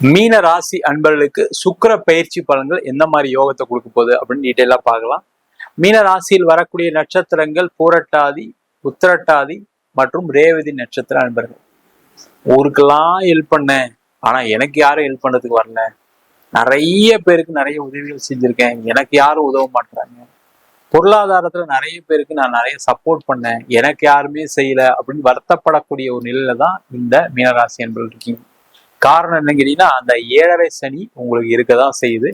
மீன ராசி அன்பர்களுக்கு சுக்கிர பயிற்சி பலன்கள் எந்த மாதிரி யோகத்தை கொடுக்க போகுது அப்படின்னு டீட்டெயிலாக பார்க்கலாம். மீன ராசியில் வரக்கூடிய நட்சத்திரங்கள் பூரட்டாதி உத்திரட்டாதி மற்றும் ரேவதி நட்சத்திர அன்பர்கள். ஊருக்கெல்லாம் ஹெல்ப் பண்ணேன் ஆனா எனக்கு யாரும் ஹெல்ப் பண்ணுறதுக்கு வரல. நிறைய பேருக்கு நிறைய உதவிகள் செஞ்சுருக்கேன். எனக்கு யாரும் உதவ மாட்டுறாங்க பொருளாதாரத்தில் நிறைய பேருக்கு நான் நிறைய சப்போர்ட் பண்ணேன். எனக்கு யாருமே செய்யல அப்படின்னு வருத்தப்படக்கூடிய ஒரு நிலையில தான் இந்த மீனராசி அன்பர்கள் இருக்கீங்க. காரணம் என்னன்னு கேட்டீங்கன்னா அந்த ஏழரை சனி உங்களுக்கு இருக்க தான் செய்யுது.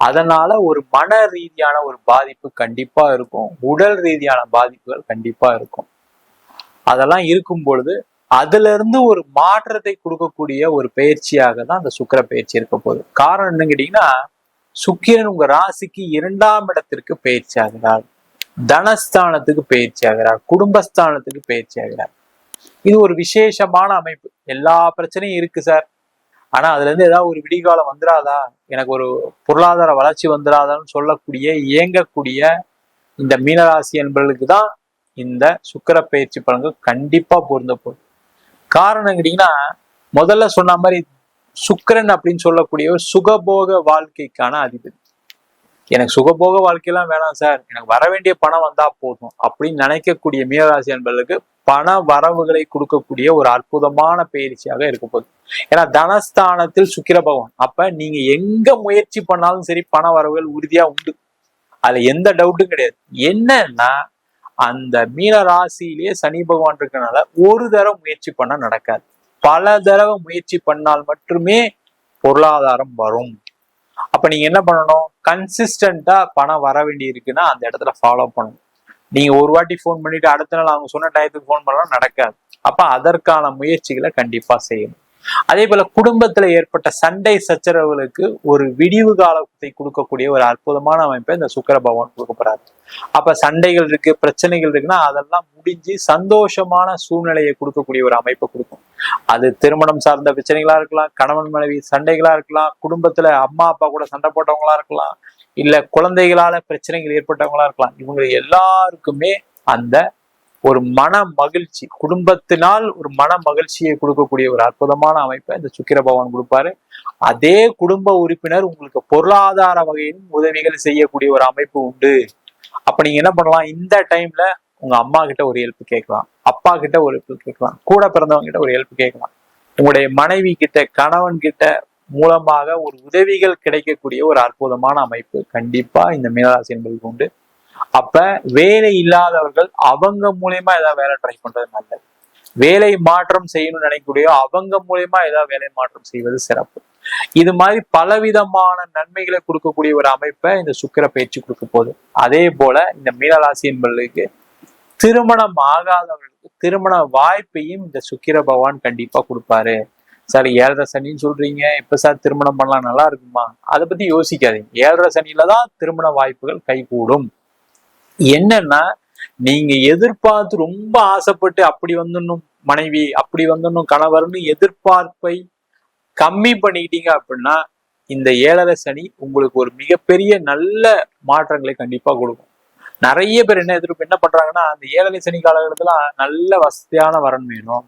அதனால ஒரு மன ரீதியான ஒரு பாதிப்பு கண்டிப்பா இருக்கும். உடல் ரீதியான பாதிப்புகள் கண்டிப்பா இருக்கும். அதெல்லாம் இருக்கும் பொழுது அதுல இருந்து ஒரு மாற்றத்தை கொடுக்கக்கூடிய ஒரு பயிற்சியாக தான் அந்த சுக்கிர பயிற்சி இருக்க போகுது. காரணம் என்னன்னு கேட்டீங்கன்னா சுக்கிரன் உங்க ராசிக்கு இரண்டாம் இடத்திற்கு பயிற்சி ஆகிறார். தனஸ்தானத்துக்கு பயிற்சி ஆகிறார். குடும்பஸ்தானத்துக்கு பயிற்சி ஆகிறார். இது ஒரு விசேஷமான அமைப்பு. எல்லா பிரச்சனையும் இருக்கு சார். ஆனா அதுல இருந்து ஏதாவது ஒரு விடிகாலம் வந்துடாதா எனக்கு ஒரு பொருளாதார வளர்ச்சி வந்துடாதான்னு சொல்லக்கூடிய இயங்கக்கூடிய இந்த மீனராசி என்பவர்களுக்கு தான் இந்த சுக்கிர பயிற்சி பலன்கள் கண்டிப்பா பொருந்த போகுது. காரணம் கேட்டீங்கன்னா முதல்ல சொன்ன மாதிரி சுக்கரன் அப்படின்னு சொல்லக்கூடிய ஒரு சுகபோக வாழ்க்கைக்கான அதிபதி. எனக்கு சுகபோக வாழ்க்கையெல்லாம் வேணாம் சார். எனக்கு வர வேண்டிய பணம் வந்தா போதும். அப்படின்னு நினைக்கக்கூடிய மீனராசி என்பதற்கு பண வரவுகளை கொடுக்கக்கூடிய ஒரு அற்புதமான பயிற்சியாக இருக்க போகுது. ஏன்னா தனஸ்தானத்தில் சுக்கிர பகவான். அப்ப நீங்க எங்க முயற்சி பண்ணாலும் சரி பண வரவுகள் உறுதியா உண்டு. அதுல எந்த டவுட்டும் கிடையாது. என்னன்னா அந்த மீன ராசியிலேயே சனி பகவான் இருக்கனால ஒரு தடவை முயற்சி பண்ண நடக்காது. பல தடவை முயற்சி பண்ணால் மட்டுமே பொருளாதாரம் வரும். அப்ப நீங்க என்ன பண்ணணும்? கன்சிஸ்டண்டா பணம் வர வேண்டி இருக்குன்னா அந்த இடத்துல ஃபாலோ பண்ணணும். நீங்க ஒரு வாட்டி ஃபோன் பண்ணிட்டு அடுத்த நாள் அவங்க சொன்ன டயத்துக்கு ஃபோன் பண்ணலாம் நடக்காது. அப்ப அதற்கான முயற்சிகளை கண்டிப்பா செய்யணும். அதே போல குடும்பத்துல ஏற்பட்ட சண்டை சச்சரவுகளுக்கு ஒரு விடிவு காலத்தை கொடுக்கக்கூடிய ஒரு அற்புதமான அமைப்பை இந்த சுக்கர பகவான் கொடுக்க போறாரு. அப்ப சண்டைகள் இருக்கு பிரச்சனைகள் இருக்குன்னா அதெல்லாம் முடிஞ்சு சந்தோஷமான சூழ்நிலையை கொடுக்கக்கூடிய ஒரு அமைப்பை கொடுக்கும். அது திருமணம் சார்ந்த பிரச்சனைகளா இருக்கலாம் கணவன் மனைவி சண்டைகளா இருக்கலாம் குடும்பத்துல அம்மா அப்பா கூட சண்டை போட்டவங்களா இருக்கலாம் இல்ல குழந்தைகளால பிரச்சனைகள் ஏற்பட்டவங்களா இருக்கலாம். இவங்க எல்லாருக்குமே அந்த ஒரு மன மகிழ்ச்சி குடும்பத்தினால் ஒரு மன மகிழ்ச்சியை கொடுக்கக்கூடிய ஒரு அற்புதமான அமைப்பை இந்த சுக்கிர பகவான் கொடுப்பாரு. அதே குடும்ப உறுப்பினர் உங்களுக்கு பொருளாதார வகையிலும் உதவிகள் செய்யக்கூடிய ஒரு அமைப்பு உண்டு. அப்ப நீங்க என்ன பண்ணலாம்? இந்த டைம்ல உங்க அம்மா கிட்ட ஒரு ஹெல்ப் கேட்கலாம். அப்பா கிட்ட ஒரு ஹெல்ப் கேட்கலாம் கூட பிறந்தவங்க கிட்ட ஒரு ஹெல்ப் கேட்கலாம் உங்களுடைய மனைவி கிட்ட கணவன் கிட்ட மூலமாக ஒரு உதவிகள் கிடைக்கக்கூடிய ஒரு அற்புதமான அமைப்பு கண்டிப்பா இந்த மீனராசி என்பதுக்கு உண்டு. அப்ப வேலை இல்லாதவர்கள் அவங்க மூலியமா ஏதாவது வேலை ட்ரை பண்றது நல்லது. வேலை மாற்றம் செய்யணும்னு நினைக்கக்கூடிய அவங்க மூலியமா ஏதாவது வேலை மாற்றம் செய்வது சிறப்பு. இது மாதிரி பலவிதமான நன்மைகளை கொடுக்கக்கூடிய ஒரு அமைப்பை இந்த சுக்கிர பயிற்சி கொடுக்க போகுது. அதே போல இந்த மீனராசி என்பதற்கு திருமணம் ஆகாதவர்களுக்கு திருமண வாய்ப்பையும் இந்த சுக்கிர பகவான் கண்டிப்பா கொடுப்பாரு. சார் ஏழரை சனின்னு சொல்றீங்க இப்ப சார் திருமணம் பண்ணலாம் நல்லா இருக்குமா? அதை பத்தி யோசிக்காதீங்க. ஏழரை சனியில தான் திருமண வாய்ப்புகள் கைகூடும். என்னன்னா நீங்க எதிர்பார்த்து ரொம்ப ஆசைப்பட்டு அப்படி வந்துடணும் மனைவி அப்படி வந்துடணும் கணவர்னு எதிர்பார்ப்பை கம்மி பண்ணிக்கிட்டீங்க அப்படின்னா இந்த ஏழரை சனி உங்களுக்கு ஒரு மிகப்பெரிய நல்ல மாற்றங்களை கண்டிப்பா கொடுக்கும். நிறைய பேர் என்ன எதிர்ப்பு என்ன பண்றாங்கன்னா அந்த ஏழரை சனி காலகட்டத்துல நல்ல வசதியான வரன் வேணும்.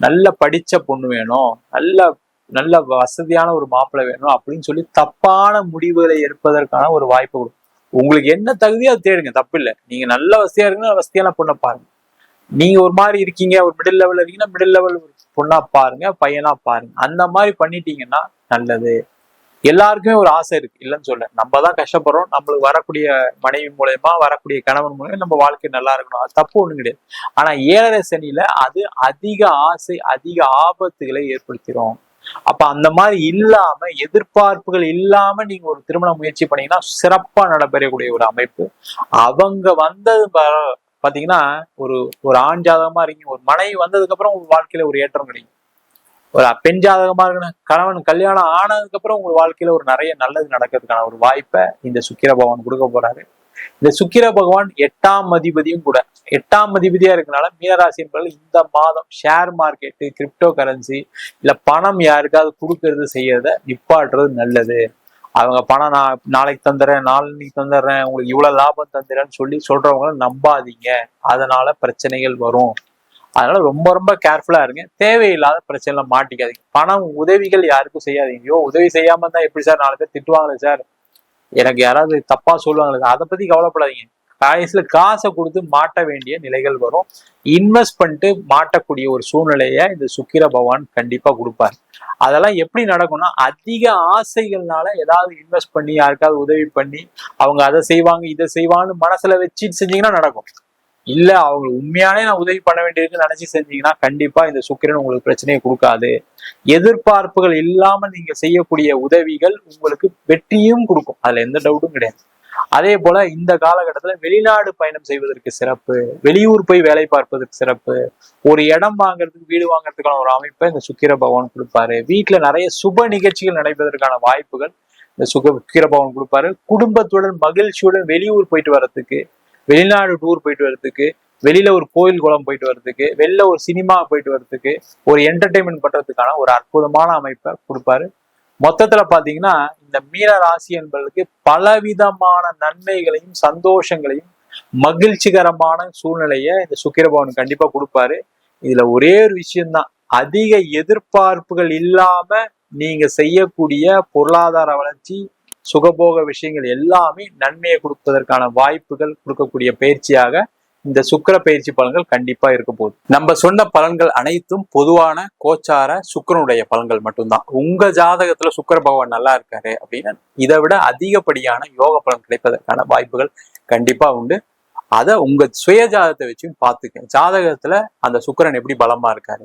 நல்ல படிச்ச பொண்ணு வேணும். நல்ல நல்ல வசதியான ஒரு மாப்பிள்ளை வேணும் அப்படின்னு சொல்லி தப்பான முடிவுகளை எடுப்பதற்கான ஒரு வாய்ப்பு கொடுக்கும் உங்களுக்கு என்ன தகுதியோ அதை தேடுங்க தப்பு இல்லை. நீங்க நல்ல வசதியா இருக்குன்னா வசதியான பொண்ணை பாருங்க. நீங்க ஒரு மாதிரி இருக்கீங்க ஒரு மிடில் லெவல் இருக்கீங்கன்னா மிடில் லெவல் பொண்ணா பாருங்க பையனா பாருங்க. அந்த மாதிரி பண்ணிட்டீங்கன்னா நல்லது. எல்லாருக்குமே ஒரு ஆசை இருக்கு. இல்லைன்னு சொல்ல நம்ம தான் கஷ்டப்படுறோம். நம்மளுக்கு வரக்கூடிய மனைவி மூலயமா வரக்கூடிய கணவன் மூலயமா நம்ம வாழ்க்கை நல்லா இருக்கணும். அது தப்பு ஒண்ணும் கிடையாது. ஆனா ஏழரை சனியில அது அதிக ஆசை அதிக ஆபத்துகளை ஏற்படுத்திடும் அப்ப அந்த மாதிரி இல்லாம எதிர்பார்ப்புகள் இல்லாம நீங்க ஒரு திருமண முயற்சி பண்ணீங்கன்னா சிறப்பா நடைபெறக்கூடிய ஒரு அமைப்பு. அவங்க வந்தது பாத்தீங்கன்னா ஒரு ஒரு ஆண் ஜாதகமா இருக்கீங்க. ஒரு மனைவி வந்ததுக்கு அப்புறம் உங்க வாழ்க்கையில ஒரு ஏற்றம் கிடைக்கும். ஒரு பெண் ஜாதகமா இருக்கணும் கணவன் கல்யாணம் ஆனதுக்கு அப்புறம் உங்க வாழ்க்கையில ஒரு நிறைய நல்லது நடக்கிறதுக்கான ஒரு வாய்ப்பை இந்த சுக்கிர பகவான் கொடுக்க போறாரு. இந்த சுக்கிர பகவான் எட்டாம் அதிபதியும் கூட எட்டாம் அதிபதியா இருக்கனால மீனராசி என்பவர்கள் இந்த மாதம் ஷேர் மார்க்கெட்டு கிரிப்டோ கரன்சி இல்ல பணம் யாருக்காவது கொடுக்கறது செய்யறத நிப்பாட்டுறது நல்லது. அவங்க பணம் நான் நாளைக்கு தந்துடுறேன் நாளைக்கு தந்துடுறேன் உங்களுக்கு இவ்வளவு லாபம் தந்துடுறேன்னு சொல்லி சொல்றவங்கள நம்பாதீங்க. அதனால பிரச்சனைகள் வரும். அதனால ரொம்ப ரொம்ப கேர்ஃபுல்லா இருங்க. தேவையில்லாத பிரச்சனைல மாட்டிக்காதீங்க. பணம் உதவிகள் யாருக்கும் செய்யாதீங்கயோ உதவி செய்யாம இருந்தா எப்படி சார் நாலு பேர் திட்டுவாங்களே சார்? எனக்கு யாராவது தப்பா சொல்லுவாங்களே அதை பத்தி கவலைப்படாதீங்க. கடைசியில காசை கொடுத்து மாட்ட வேண்டிய நிலைகள் வரும். இன்வெஸ்ட் பண்ணிட்டு மாட்டக்கூடிய ஒரு சூழ்நிலையை இந்த சுக்கிர பகவான் கண்டிப்பா கொடுப்பாரு. அதெல்லாம் எப்படி நடக்கும்னா அதிக ஆசைகள்னால ஏதாவது இன்வெஸ்ட் பண்ணி யாருக்காவது உதவி பண்ணி அவங்க அதை செய்வாங்க இதை செய்வாங்கன்னு மனசுல வச்சுட்டு செஞ்சீங்கன்னா நடக்கும். இல்ல அவங்க உண்மையானே நான் உதவி பண்ண வேண்டியிருக்குன்னு நினைச்சு செஞ்சீங்கன்னா கண்டிப்பா இந்த சுக்கிரன் உங்களுக்கு பிரச்சனையை கொடுக்காது. எதிர்பார்ப்புகள் இல்லாம நீங்க செய்யக்கூடிய உதவிகள் உங்களுக்கு வெற்றியும் கொடுக்கும். அதுல எந்த டவுட்டும் கிடையாது. அதே போல இந்த காலகட்டத்துல வெளிநாடு பயணம் செய்வதற்கு சிறப்பு வெளியூர் போய் வேலை பார்ப்பதற்கு சிறப்பு ஒரு இடம் வாங்குறதுக்கு வீடு வாங்குறதுக்கான ஒரு அமைப்பை இந்த சுக்கிர பகவான் கொடுப்பாரு. வீட்டுல நிறைய சுப நிகழ்ச்சிகள் நடைபெறுவதற்கான வாய்ப்புகள் இந்த சுக சுக்கிர பகவான் கொடுப்பாரு. குடும்பத்துடன் மகிழ்ச்சியுடன் வெளியூர் போயிட்டு வர்றதுக்கு வெளிநாடு டூர் போயிட்டு வர்றதுக்கு வெளியில ஒரு கோயில் குளம் போயிட்டு வர்றதுக்கு வெளில ஒரு சினிமா போயிட்டு வர்றதுக்கு ஒரு என்டர்டைன்மெண்ட் பண்றதுக்கான ஒரு அற்புதமான அமைப்பை கொடுப்பாரு. மொத்தத்துல பாத்தீங்கன்னா இந்த மீன ராசி என்பதற்கு பலவிதமான நன்மைகளையும் சந்தோஷங்களையும் மகிழ்ச்சிகரமான சூழ்நிலையை இந்த சுக்கிரபவன் கண்டிப்பா கொடுப்பாரு. இதுல ஒரே ஒரு விஷயம்தான். அதிக எதிர்பார்ப்புகள் இல்லாம நீங்க செய்யக்கூடிய பொருளாதார வளர்ச்சி சுகபோக விஷயங்கள் எல்லாமே நன்மையை கொடுப்பதற்கான வாய்ப்புகள் கொடுக்கக்கூடிய பயிற்சியாக இந்த சுக்கர பயிற்சி பலன்கள் கண்டிப்பா இருக்க போகுது. நம்ம சொன்ன பலன்கள் அனைத்தும் பொதுவான கோச்சார சுக்கிரனுடைய பலன்கள் மட்டும்தான். உங்க ஜாதகத்துல சுக்கிர பகவான் நல்லா இருக்காரு அப்படின்னா இதை விட அதிகப்படியான யோக பலன் கிடைப்பதற்கான வாய்ப்புகள் கண்டிப்பா உண்டு. அதை உங்க சுய ஜாதகத்தை வச்சும் பார்த்துக்க ஜாதகத்துல அந்த சுக்கிரன் எப்படி பலமா இருக்காரு?